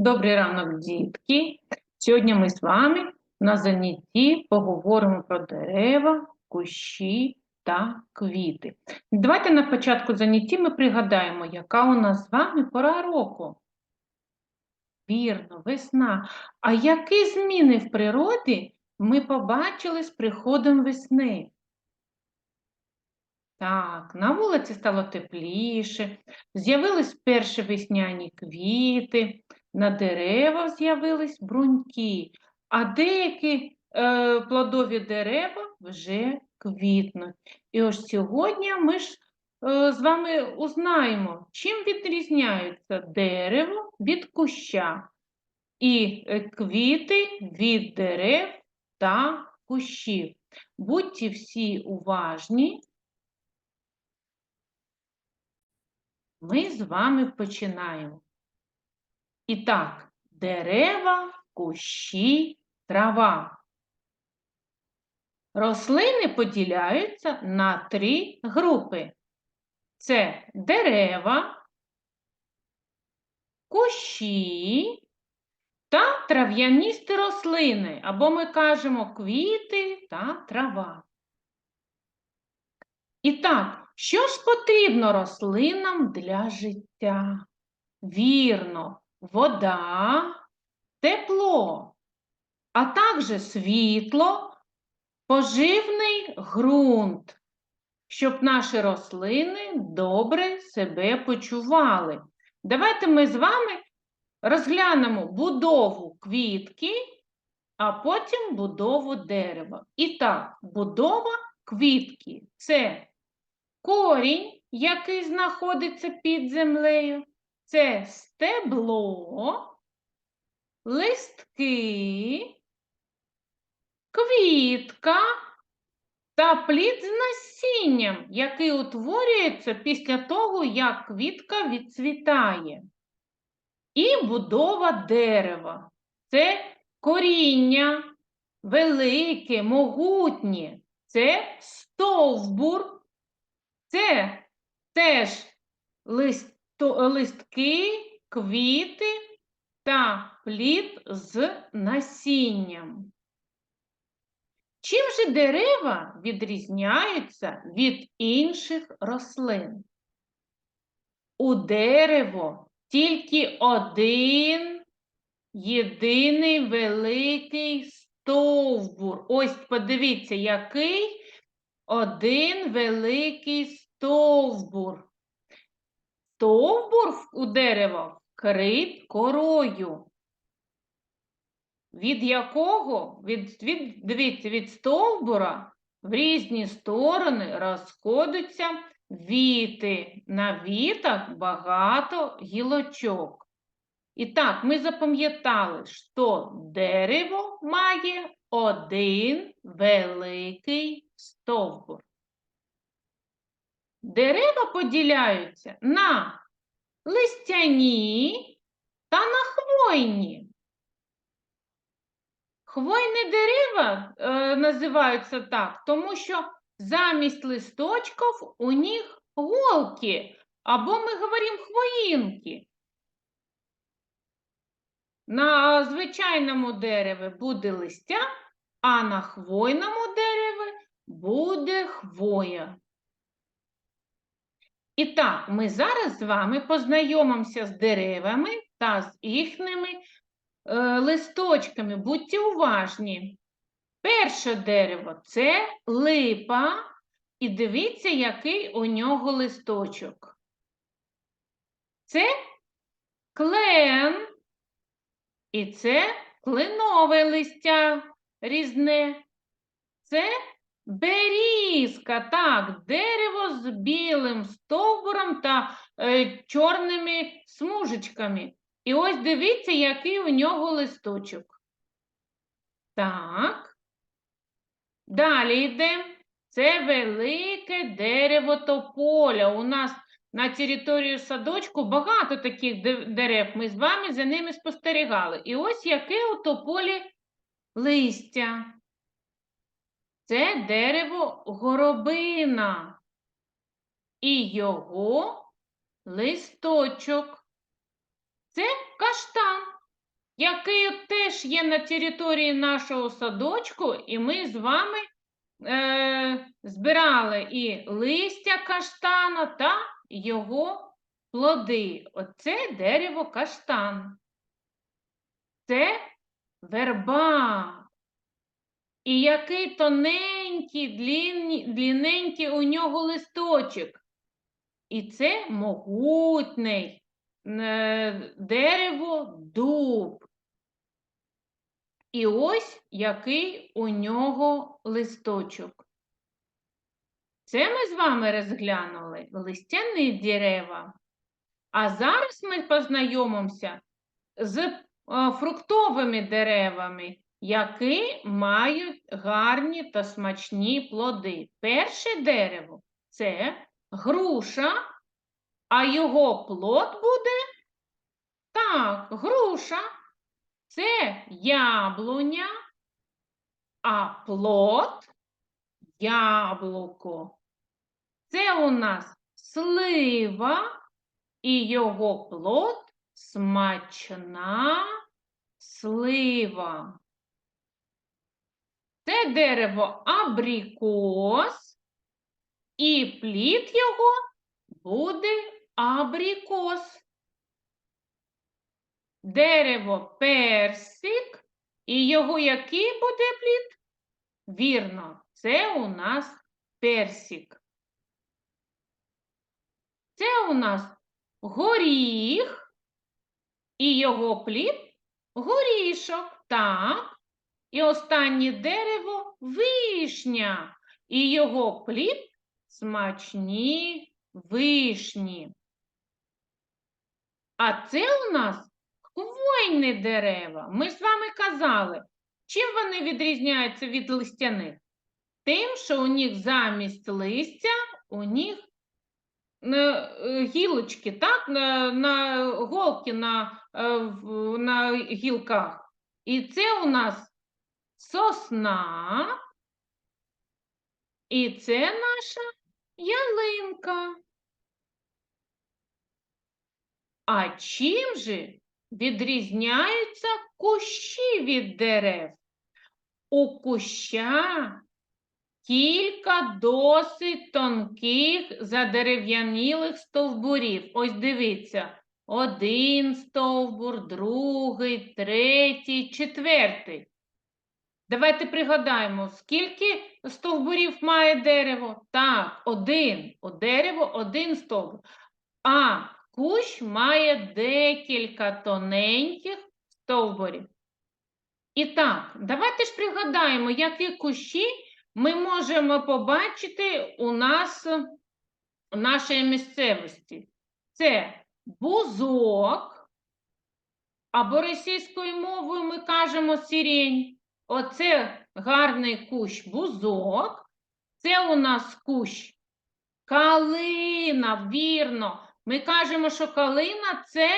Добрий ранок, дітки. Сьогодні ми з вами на занятті поговоримо про дерева, кущі та квіти. Давайте на початку занятті ми пригадаємо, яка у нас з вами пора року. Вірно, весна. А які зміни в природі ми побачили з приходом весни? Так, на вулиці стало тепліше, з'явились перші весняні квіти, на деревах з'явились бруньки, а деякі е, плодові дерева вже квітнуть. І ось сьогодні ми ж е, з вами узнаємо, чим відрізняються дерево від куща і е, квіти від дерев та кущів. Будьте всі уважні. Ми з вами починаємо. І так, дерева, кущі, трава. Рослини поділяються на три групи. Це дерева, кущі та трав'яністі рослини, або ми кажемо квіти та трава. І так, що ж потрібно рослинам для життя? Вірно, вода, тепло, а також світло, поживний ґрунт, щоб наші рослини добре себе почували. Давайте ми з вами розглянемо будову квітки, а потім будову дерева. І так, будова квітки це корінь, який знаходиться під землею, це стебло, листки, квітка та плід з насінням, який утворюється після того, як квітка відцвітає. І будова дерева. Це коріння велике, могутнє, це стовбур, це теж листо, листки, квіти та плід з насінням. Чим же дерева відрізняються від інших рослин? У дерево тільки один єдиний великий стовбур. Ось подивіться, який один великий стовбур. Стовбур у дерева вкрит корою. Від якого, від, від, дивіться, від стовбура в різні сторони розходяться віти. На вітах багато гілочок. І так, ми запам'ятали, що дерево має один великий стовбур. Дерева поділяються на листяні та на хвойні. Хвойні дерева е, називаються так, тому що замість листочків у них голки, або ми говоримо хвоїнки. На звичайному дереві буде листя, а на хвойному дереві буде хвоя. І так, ми зараз з вами познайомимося з деревами та з їхніми е, листочками. Будьте уважні. Перше дерево це липа, і дивіться, який у нього листочок. Це клен, і це кленове листя різне. Це берізка, так, дерево з білим стовбуром та е, чорними смужечками. І ось дивіться, який у нього листочок. Так. Далі йде. Це велике дерево тополя. У нас на території садочку багато таких дерев. Ми з вами за ними спостерігали. І ось яке у тополі листя. Це дерево горобина. І його листочок. Це каштан. який теж є на території нашого садочку, і ми з вами е, збирали і листя каштана та його плоди. Оце дерево каштан. Це верба. І який тоненький, длінненький у нього листочок. І це могутний е, дерево дуб. І ось який у нього листочок. Це ми з вами розглянули листяні дерева. А зараз ми познайомимося з е, фруктовими деревами, які мають гарні та смачні плоди. Перше дерево це груша, а його плод буде так, груша. Це яблуня, а плод яблуко. Це у нас слива, і його плод смачна слива. Це дерево абрикос, і плід його буде абрикос. Дерево персик, і його який буде плід? Вірно, це у нас персик. Це у нас горіх, і його плід горішок. Так. І останнє дерево вишня, і його плід смачні вишні. А це у нас хвойні дерева. Ми з вами казали, чим вони відрізняються від листяних? Тим, що у них замість листя, у них е, гілочки, так, на, на голки на, е, на гілках. І це у нас сосна, і це наша ялинка. А чим же відрізняються кущі від дерев? У куща кілька досить тонких задерев'янілих стовбурів. Ось дивіться, один стовбур, другий, третій, четвертий. Давайте пригадаємо, скільки стовбурів має дерево? Так, один. У дерево один стовбур. А кущ має декілька тоненьких стовбурів. І так, давайте ж пригадаємо, які кущі ми можемо побачити у нас в нашій місцевості. Це бузок, або російською мовою ми кажемо сирень. Оце гарний кущ бузок. Це у нас кущ калина, вірно. Ми кажемо, що калина це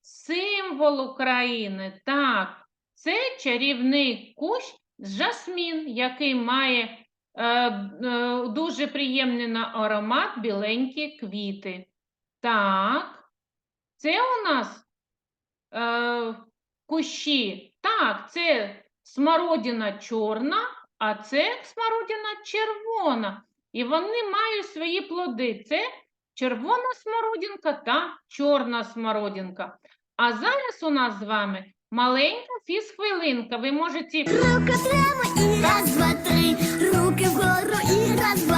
символ України. Так, це чарівний кущ жасмін, який має е, е, дуже приємний на аромат біленькі квіти. Так, це у нас е, кущі. Так, це смородина чорна, а це смородина червона. І вони мають свої плоди. Це червона смородинка та чорна смородинка. А зараз у нас з вами маленька фізхвилинка. Ви можете Рука прямо і раз, два, три. Руки вгору і раз,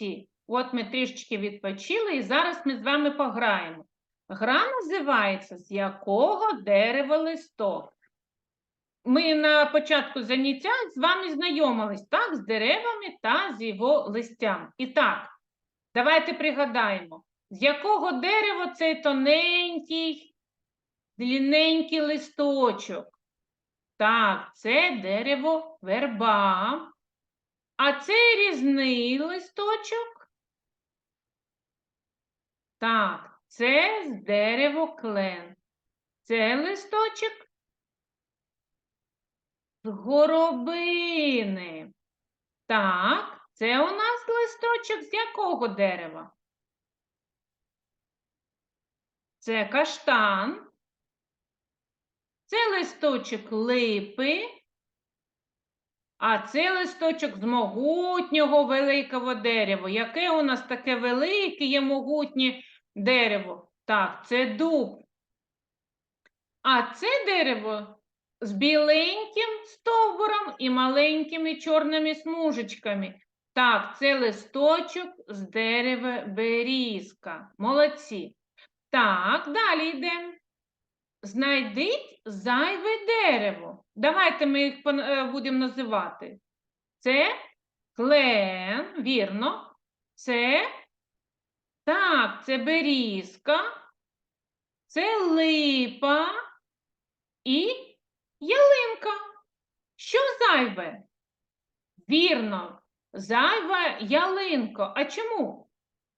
молодці. От ми трішечки відпочили, і зараз ми з вами пограємо. Гра називається З якого дерева листок. Ми на початку заняття з вами знайомились так, з деревами та з його листям. І так, давайте пригадаємо, з якого дерева цей тоненький, длінненький листочок. Так, це дерево верба. А це різний листочок. Так, це з дерево клен. Це листочок з горобини. Так, це у нас листочок з якого дерева? Це каштан. Це листочок липи. А це листочок з могутнього великого дерева. Яке у нас таке велике є могутнє дерево? Так, це дуб. А це дерево з біленьким стовбуром і маленькими чорними смужечками. Так, це листочок з дерева берізка. Молодці. Так, далі йдемо. Знайдіть зайве дерево. Давайте ми їх е, будемо називати. Це клен, вірно. Це так, це берізка, це липа і ялинка. Що зайве? Вірно, зайва ялинка. А чому?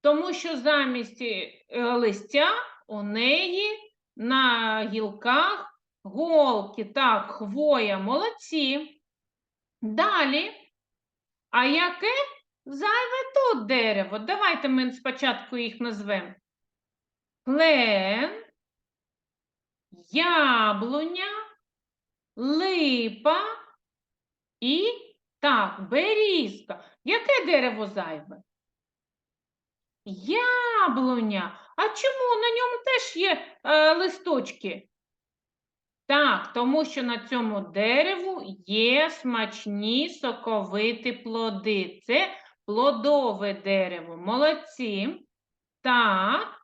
Тому що замість е, листя у неї на гілках голки, так, хвоя, молодці. Далі. А яке зайве тут дерево? Давайте ми спочатку їх назвемо. Клен, яблуня, липа і так, берізка. Яке дерево зайве? Яблуня. А чому на ньому теж є е, листочки? Так, тому що на цьому дереву є смачні соковиті плоди. Це плодове дерево. Молодці. Так.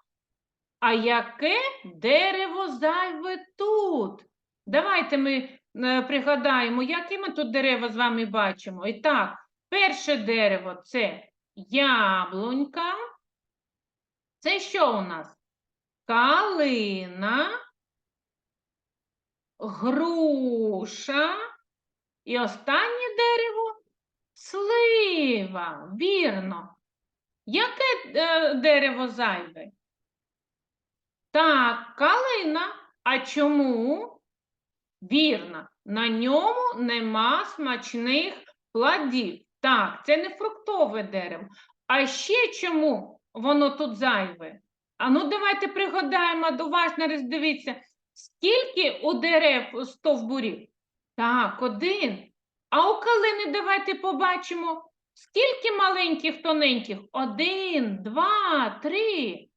А яке дерево зайве тут? Давайте ми е, пригадаємо, які ми тут дерева з вами бачимо. І так, перше дерево це яблунька. Це що у нас? Калина, груша і останнє дерево слива. Вірно. Яке е, дерево зайве? Так, калина. А чому? Вірно, на ньому нема смачних плодів. Так, це не фруктове дерево. А ще чому воно тут зайве? А ну давайте пригадаємо, уважно роздивіться, скільки у дерев стовбурів? Так, один. А у калини давайте побачимо, скільки маленьких тоненьких? Один, два, три.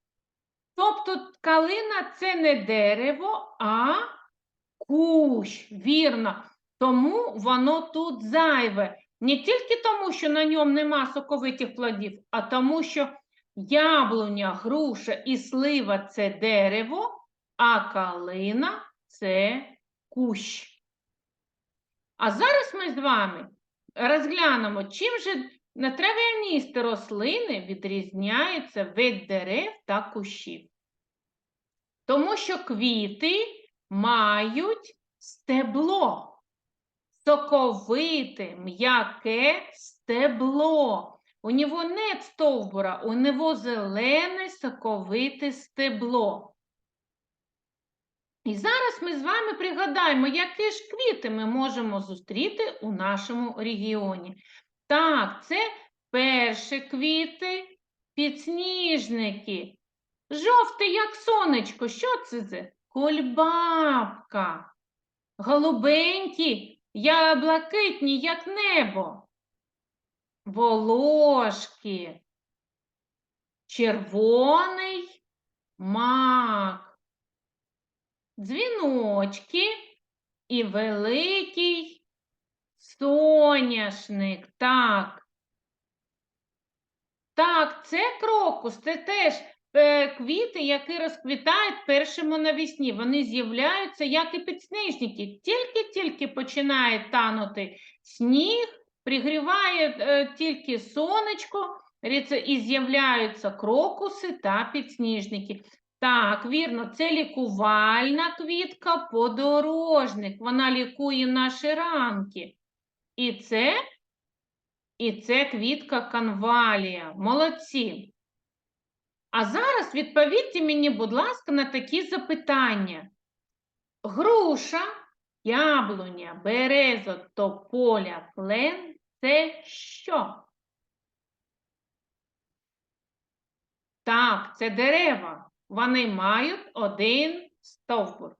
Тобто калина це не дерево, а кущ, вірно. Тому воно тут зайве. Не тільки тому, що на ньому нема соковитих плодів, а тому, що яблуня, груша і слива це дерево, а калина це кущ. А зараз ми з вами розглянемо, чим же на трав'яністі рослини відрізняються від дерев та кущів. Тому що квіти мають стебло, соковите, м'яке стебло. У нього нет стовбура, у нього зелене соковите стебло. І зараз ми з вами пригадаємо, які ж квіти ми можемо зустріти у нашому регіоні. Так, це перші квіти, підсніжники. Жовтий, як сонечко. Що це за? Кульбабка. Голубенькі, я блакитні, як небо. Волошки. Червоний мак. Дзвіночки і великий соняшник. Так. Так, це крокус, це теж е, квіти, які розквітають першими навесні. Вони з'являються, як і підснежники. Тільки-тільки починає танути сніг, пригріває е, тільки сонечко, і з'являються крокуси та підсніжники. Так, вірно, це лікувальна квітка подорожник. Вона лікує наші ранки. І це, і це квітка канвалія. Молодці. А зараз відповідьте мені, будь ласка, на такі запитання. Груша, яблуня, береза, тополя, клен – це що? Так, це дерева. Вони мають один стовбур.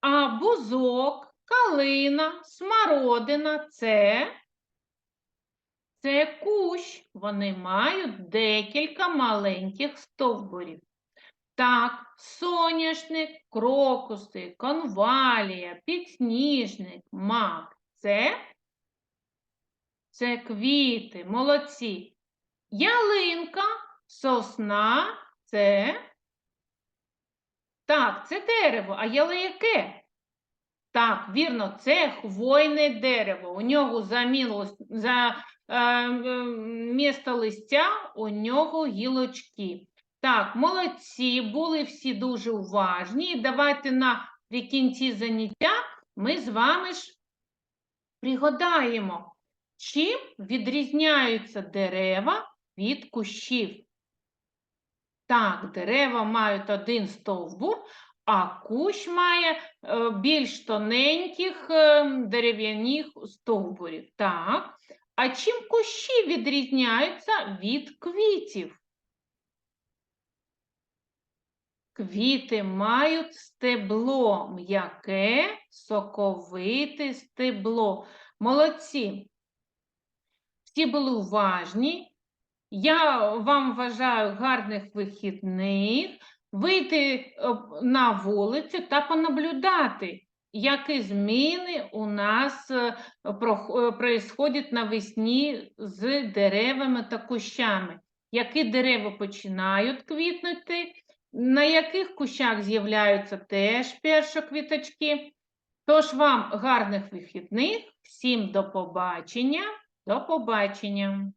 А бузок, калина, смородина – це це кущ. Вони мають декілька маленьких стовбурів. Так, соняшник, крокуси, конвалія, підсніжник, мак – це, це квіти, молодці. Ялинка, сосна – це, так, це дерево, а яке? Так, вірно, це хвойне дерево. У нього замінилось за е, е, місто листя, у нього гілочки. Так, молодці, були всі дуже уважні. Давайте наприкінці заняття ми з вами ж пригадаємо, чим відрізняються дерева від кущів. Так, дерева мають один стовбур, а кущ має е, більш тоненьких е, дерев'яних стовбурів. Так. А чим кущі відрізняються від квітів? Квіти мають стебло, м'яке, соковите стебло. Молодці. Всі були уважні. Я вам бажаю гарних вихідних, вийти е, на вулицю та понаблюдати, які зміни у нас е, прох- е, навесні з деревами та кущами. Які дерева починають квітнути, на яких кущах з'являються теж перші квіточки. Тож вам гарних вихідних, всім до побачення, до побачення.